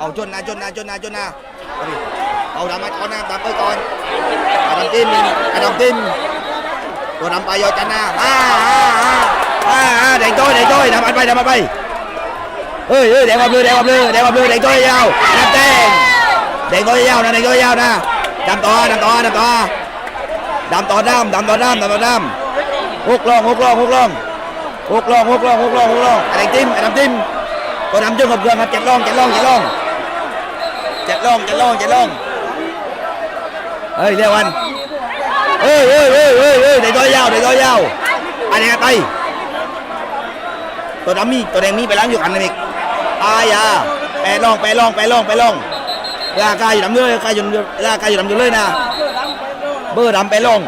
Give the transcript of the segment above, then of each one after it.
เอาจนนะจนนะจนนะจนนะเอาดิเอาดำมาก่อนนะดำไปก่อนเอาดำติ้มเอาดำติ้มตัวดำไปยอจันนะอาอาอาอาอ่าแดงโต้ยแดงโต้ยดำมันไปดำมันไปเฮ้ยเฮ้ยแดงมาเบลือแดงมาเบลือแดงมาเบลือแดงโต้ยยาวน้ำแดงแดงโต้ยยาวนะแดงโต้ยยาวนะดำต่อดำต่อดำต่อดำต่อดำดำต่อดำดำต่อดำหกลองหกลองหกลองหกลองหกลองหกลองหกลองไอ้แดงติ้มไอ้ดำติ้มตัวดำจนกับเพื่อนครับเจ็ดล่องเจ็ดล่องเจ็ดล่อง จ็ดล่องจ็ดล่องจ็ดล่องเฮ้ยเรียกวันเฮ้ยเฮ้ยเฮ้ยเฮ้ยเฮ้ยเด็กตัวยาวเด็กตัวยาวอันนี้ไปตัวดำมีตัวแดงมีไปล้างอยู่กันนะมิกอายาแปรล่องแปรล่องแปรล่องแปรล่องรากายอยู่ดำเลยร่ากายอยู่รากายอยู่ดำอยู่เลยนะเบอร์ดำแปรล่อง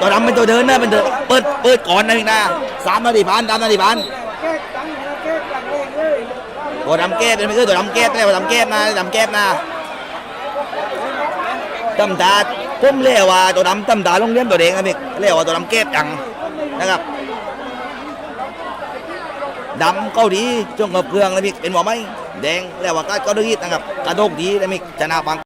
ตัวดำเป็นตัวเดินนะเป็นตัวเปิดเปิดก่อนนะมิกนะสามนาทีพันสามนาทีพัน ตัวดำแก้เป็นไม่ใช่ตัวดำแก้แต่ว่าดำแก้นะดำแก้นะตำตาพุ่มเรียกว่าตัวดำตำตาลงเลี้ยงตัวเองนะพี่เรียกว่าตัวดำแก้จังนะครับดำเกาหลีจงกับเครื่องนะพี่เป็นหัวไหมแดงเรียกว่าก็ก็ดีนะครับกระโดกดีนะพี่ชนะ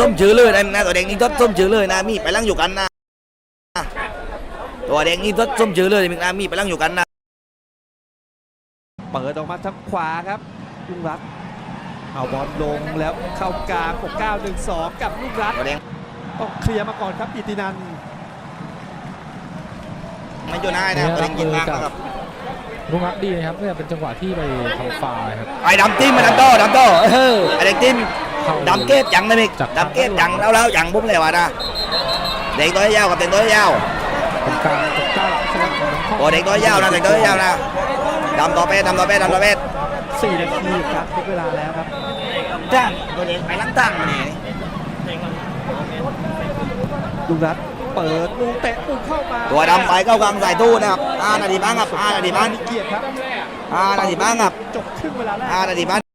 ส้มจือเลยนะนะตัวแดงนี่ทดส้มจือเลยนะมีไปลังอยู่กันนะตัวแดงนี่ทดส้มจือเลยมิกนะมีไปลังอยู่กันนะเปิดออกมาทางขวาครับลุงรัตน์เอาบอลลงแล้วเข้ากลางปกเก้าหนึ่งสองกับลุงรัตน์ตัวแดงต้องเคลียร์มาก่อนครับอิตินันไม่อยู่หน้านะตัวแดงยิงมากนะครับ ลุงรักดีนะครับเนี่ยเป็นจังหวะที่ไปทำฟาวล์ครับ ไอ้ดำติ้มมาดำโต้ดำโต้เออไอ้แดงติ้มเข้าดำเก็บจังนะมิกจับ ดำเก็บจังแล้วแล้วจังปุ๊บเลยว่ะนะเด็กตัวยาวกับเด็กตัวยาวตรงกลางปกเก้าสลับของน้องข้อโอ้เด็กตัวยาวนะเด็กตัวยาวนะดำต่อเป็ดดำต่อเป็ดดำต่อเป็ดสี่นาทีครับครบเวลาแล้วครับตั้งตัวเด็กไปลังตั้งมานี่ลุงรัตน์ เปิดลูกเตะปุกเข้ามาตัวดำไปเข้ากลางสายตู้นะครับห้านาทีบ้างครับห้านาทีบ้างมีเกียรติครับห้านาทีบ้างครับจบครึ่งเวลาแรกห้านาทีบ้าง